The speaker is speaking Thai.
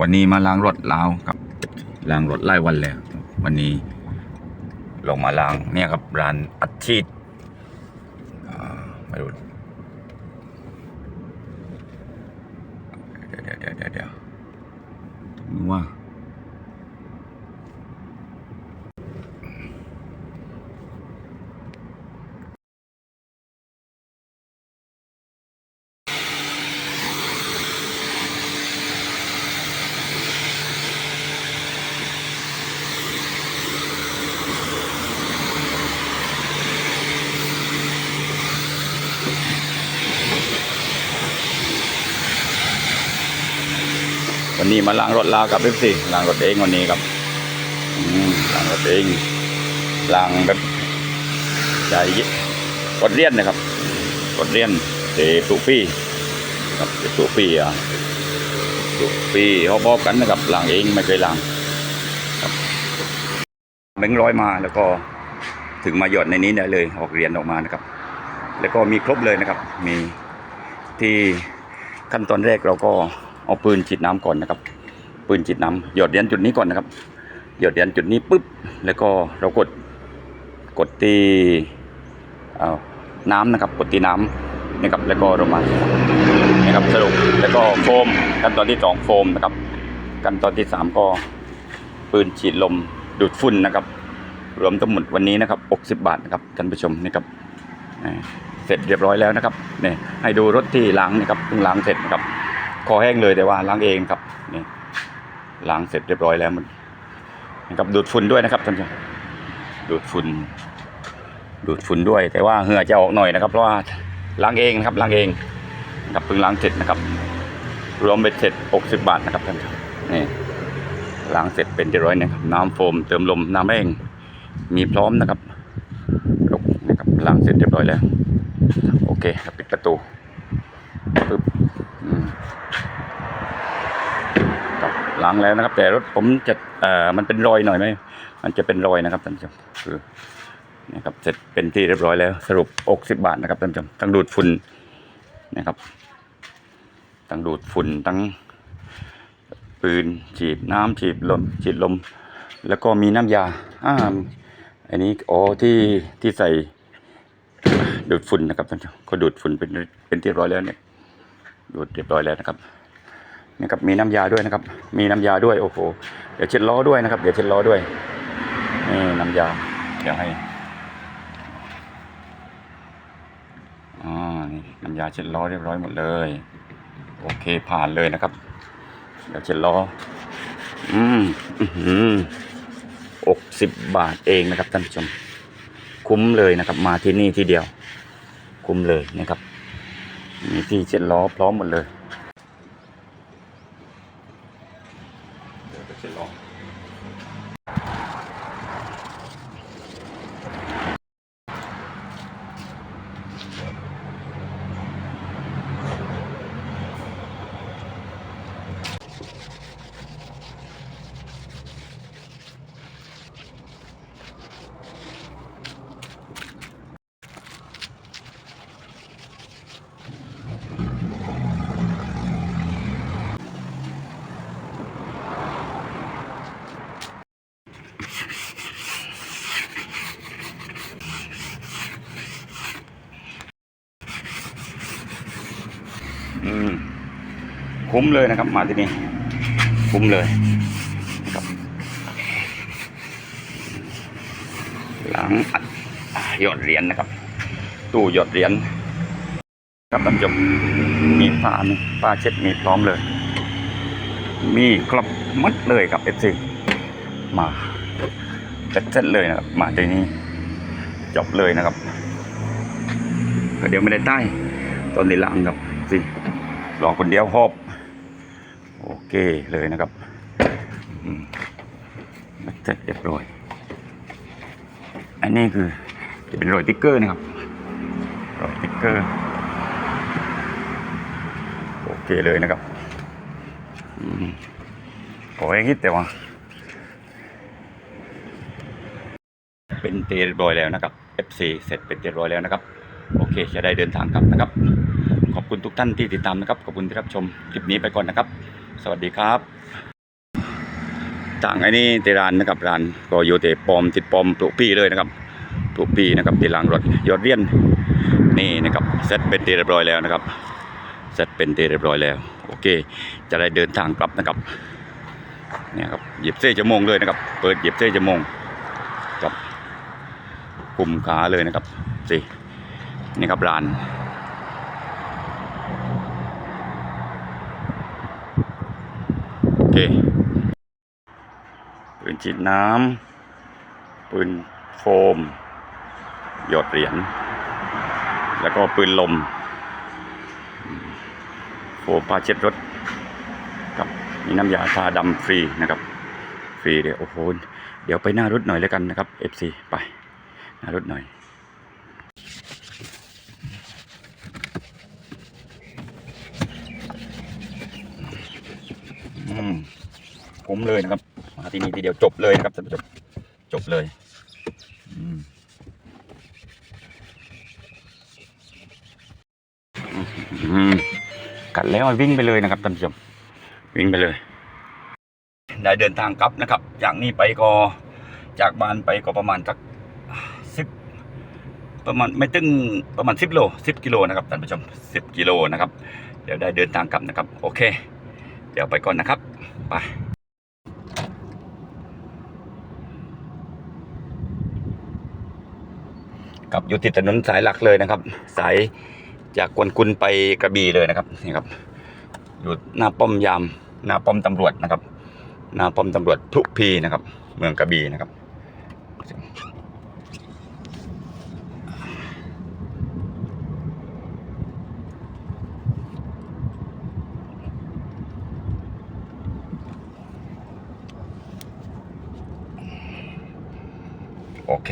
วันนี้มาล้างรถแล้วครับล้างรถไล่วันแล้ว วันนี้ลงมาล้างเนี่ยครับร้านอัดชีดอ่ามาดูเดี๋ยวเดี๋ยวเดี๋ยวเดี๋ยวเดี๋ยวตรงนี้ว่า วันนี้มาล้างรถลากับเอฟซีล้างรถเองวันนี้ครับล้างรถเองล้างแบบใจกดเลียนนะครับกดเลียนเตะตุปี้ครับเตะตุปี้อะตุปี้เขาบอกกันนะครับล้างเองไม่เคยล้างครับแบงค์ร้อยมาแล้วก็ถึงมาหยอดในนี้ได้เลย ออกเหรียญออกมานะครับ แล้วก็มีครบเลยนะครับ มีที่ขั้นตอนแรกเราก็ เอาปืนฉีดน้ำก่อนนะครับ ปืนฉีดน้ำหยดเหรียญจุดนี้ก่อนนะครับหยดเหรียญจุดนี้ปุ๊บแล้วก็เรากดกดที่เอ่อน้ำนะครับกดที่น้ำนะครับแล้วก็ลงมานะครับสรุปแล้วก็โฟมขั้นตอนที่สองโฟมนะครับขั้นตอนที่สามก็ปืนฉีดลมดูดฝุ่นนะครับ รวมทั้งหมดวันนี้นะครับ 60 บาทนะครับท่านผู้ชมนี่ครับเสร็จเรียบร้อยแล้วนะครับนี่ให้ดูรถที่ล้างนะครับเพิ่งล้างเสร็จนะครับ คอแห้งเลยแต่ว่าล้างเองครับนี่ล้างเสร็จเรียบร้อยแล้วมันนะครับดูดฝุ่นด้วยนะครับท่านผู้ชมดูดฝุ่นดูดฝุ่นด้วย แต่ว่าเหงื่อจะออกหน่อยนะครับ เพราะว่าล้างเองนะครับล้างเองนะครับเพิ่งล้างเสร็จนะครับ รวมเป็นเสร็จ 60 บาทนะครับท่านผู้ชมนี่ล้างเสร็จเป็นเรียบร้อยนะครับ น้ำโฟมเติมลมน้ำแห้งมีพร้อมนะครับยกนะครับล้างเสร็จเรียบร้อยแล้ว โอเคปิดประตูปึ๊บอืมครับ ล้างแล้วนะครับ แต่รถผมจะเอ่อมันเป็นรอยหน่อยไหมมันจะเป็นรอยนะครับท่านผู้ชมคือนี่ครับเสร็จเป็นที่เรียบร้อยแล้ว สรุป60บาทนะครับท่านผู้ชมทั้งดูดฝุ่นนะครับทั้งดูดฝุ่นทั้งปืนฉีดน้ำฉีดลมฉีดลม แล้วก็มีน้ำยาอ่าอันนี้อ๋อที่ที่ใส่ดูดฝุ่นนะครับท่านผู้ชมก็ดูดฝุ่นเป็นเป็นที่เรียบร้อยแล้วเนี่ยดูดเรียบร้อยแล้วนะครับ นี่ครับมีน้ำยาด้วยนะครับ มีน้ำยาด้วยโอ้โหเดี๋ยวเช็ดล้อด้วยนะครับ เดี๋ยวเช็ดล้อด้วยนี่น้ำยาเดี๋ยวให้อ๋อนี่น้ำยาเช็ดล้อเรียบร้อยหมดเลย โอเคผ่านเลยนะครับ เดี๋ยวเช็ดล้ออืมอื้อหืออกสิบบาทเองนะครับท่านผู้ชม คุ้มเลยนะครับ มาที่นี่ที่เดียว คุ้มเลยนะครับมีที่เช็ดล้อพร้อมหมดเลย คุ้มเลยนะครับ มาที่นี่คุ้มเลยนะครับหลังอัดหยอดเหรียญนะครับ ตู้หยอดเหรียญครับท่านผู้ชมมีผ้านี่ผ้าเช็ดมีพร้อมเลย มีครบหมัดเลยครับเอฟซีมาเสร็จเลยนะครับมาที่นี่จบเลยนะครับเดี๋ยวไม่ได้ใต้ตอนนี้ล้างครับสิรอคนเดียวหอบ โอเคเลยนะครับเสร็จเรียบร้อย อันนี้คือจะเป็นรอยติ๊กเกอร์นะครับ รอยติ๊กเกอร์ โอเคเลยนะครับอืมขอให้คิดแต่ว่า เป็นเรียบร้อยแล้วนะครับ FC เสร็จเป็นเรียบร้อยแล้วนะครับ โอเค จะได้เดินทางกลับนะครับ ขอบคุณทุกท่านที่ติดตามนะครับ ขอบคุณที่รับชมคลิปนี้ไปก่อนนะครับ สวัสดีครับต่างไอ้นี่ที่ร้านนะครับรานก็อยู่ที่ปอมติดปอมปลูกปีเลยนะครับปลูกปีนะครับที่หลังรถยอดเรียนนี่นะครับเซตเป็นที่เรียบร้อยแล้วนะครับเซตเป็นที่เรียบร้อยแล้ว โอเค จะได้เดินทางกลับนะครับเนี่ยครับหยิบเส้ชั่วโมงเลยนะครับ เปิดหยิบเส้ชั่วโมงกับกลุ่มขาเลยนะครับสินี่ครับราน โอ เคปืนฉีดน้ำปืนโฟม หยอดเหรียญ แล้วก็ปืนลม โฟมผ้าเช็ดรถกับมีน้ำยาทาดำฟรีนะครับ ฟรีเลยโอ้โห เดี๋ยวไปหน้ารถหน่อยแล้วกันนะครับ FC ไป หน้ารถหน่อย อืม คุ้มเลยนะครับมาที่นี่ทีเดียวจบเลยนะครับท่านผู้ชมจบเลยอืมกัดแล้ววิ่งไปเลยนะครับท่านผู้ชมวิ่งไปเลย ได้เดินทางกลับนะครับ จากนี้ไปก็จากบ้านไปก็ประมาณสักสิบประมาณไม่ตึงประมาณสิบโลสิบกิโลนะครับท่านผู้ชมสิบกิโลนะครับ เดี๋ยวได้เดินทางกลับนะครับ โอเค เดี๋ยวไปก่อนนะครับ ไป กับอยู่ติดถนนสายหลักเลยนะครับ สายจากกวนกุลไปกระบี่เลยนะครับนี่ครับอยู่หน้าป้อมยาม หน้าป้อมตำรวจนะครับ หน้าป้อมตำรวจพลุพีนะครับ เมืองกระบี่นะครับโอเค